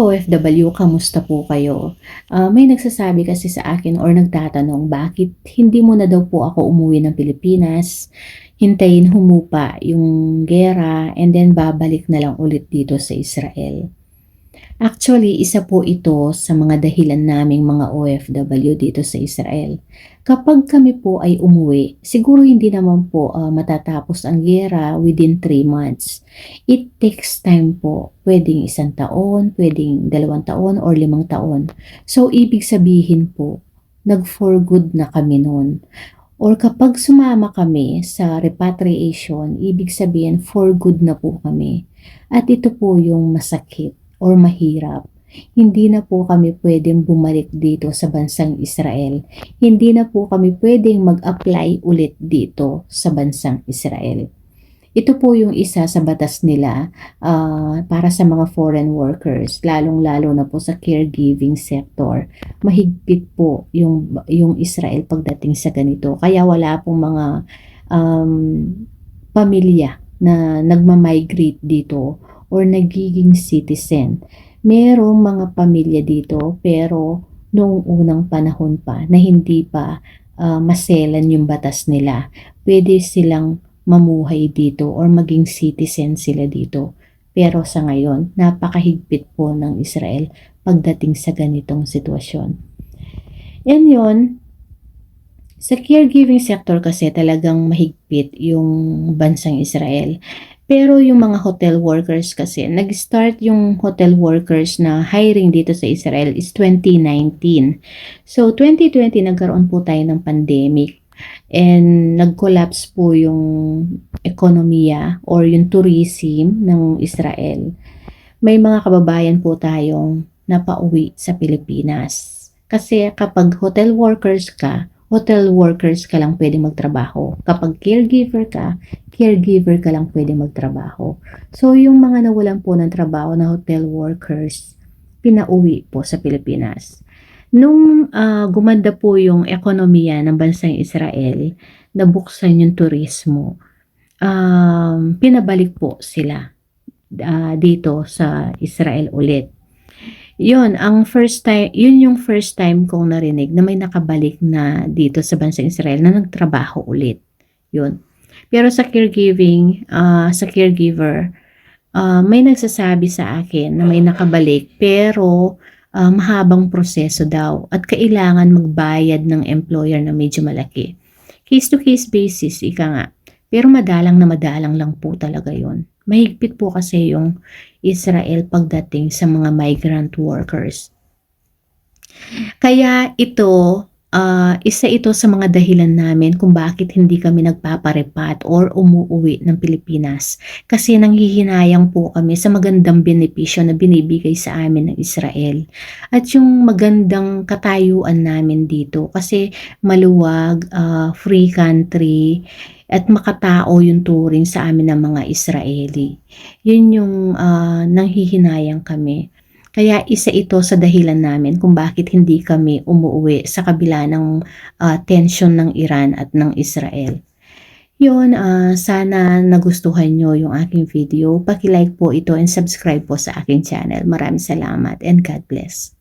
OFW, kamusta po kayo? Ah, may nagsasabi kasi sa akin or nagtatanong bakit hindi mo na daw po ako umuwi ng Pilipinas, hintayin humupa yung gera and then babalik na lang ulit dito sa Israel. Actually, isa po ito sa mga dahilan naming mga OFW dito sa Israel. Kapag kami po ay umuwi, siguro hindi naman po ah, matatapos ang gera within 3 months. It takes time po. Pwedeng isang taon, pwedeng dalawang taon or limang taon. So, ibig sabihin po, nag-for good na kami noon. Or kapag sumama kami sa repatriation, ibig sabihin for good na po kami. At ito po yung masakit or mahirap. Hindi na po kami pwedeng bumalik dito sa bansang Israel. Hindi na po kami pwedeng mag-apply ulit dito sa bansang Israel. Ito po yung isa sa batas nila ah, para sa mga foreign workers, lalong-lalo na po sa caregiving sector. Mahigpit po yung, yung Israel pagdating sa ganito. Kaya wala pong mga um, pamilya na nagmamigrate dito or nagiging citizen. Merong mga pamilya dito pero noong unang panahon pa na hindi pa ah, maselan yung batas nila, pwede silang mamuhay dito or maging citizen sila dito. Pero sa ngayon, napakahigpit po ng Israel pagdating sa ganitong sitwasyon. And yun, sa caregiving sector kasi talagang mahigpit yung bansang Israel. Pero yung mga hotel workers kasi, nag-start yung hotel workers na hiring dito sa Israel is 2019. So, 2020 nagkaroon po tayo ng pandemic and nag-collapse po yung ekonomiya or yung tourism ng Israel. May mga kababayan po tayong napauwi sa Pilipinas. Kasi kapag hotel workers ka, hotel workers ka lang pwede magtrabaho. Kapag caregiver ka, caregiver ka lang pwede magtrabaho. So, yung mga nawalan po ng trabaho na hotel workers, pinauwi po sa Pilipinas. Nung ah, gumanda po yung ekonomiya ng bansang Israel, nabuksan yung turismo, um, pinabalik po sila ah, dito sa Israel ulit. Yun, ang first time, yun yung first time kong narinig na may nakabalik na dito sa bansang Israel na nagtrabaho ulit. Yun. Pero sa caregiving, ah, sa caregiver, ah, may nagsasabi sa akin na may nakabalik pero ah, mahabang proseso daw at kailangan magbayad ng employer na medyo malaki. Case to case basis, ika nga. Pero madalang na madalang lang po talaga yon. Mahigpit po kasi yung Israel pagdating sa mga migrant workers. Kaya ito, ah, isa ito sa mga dahilan namin kung bakit hindi kami nagpaparepat or umuuwi ng Pilipinas. Kasi nanghihinayang po kami sa magandang benepisyo na binibigay sa amin ng Israel. At yung magandang katayuan namin dito kasi maluwag, ah, free country, at makatao yung turing sa amin ng mga Israeli. Yun yung ah, nanghihinayang kami. Kaya isa ito sa dahilan namin kung bakit hindi kami umuwi sa kabila ng ah, tension ng Iran at ng Israel. Yun, ah, sana nagustuhan nyo yung aking video. Paki-like po ito and subscribe po sa aking channel. Maraming salamat and God bless.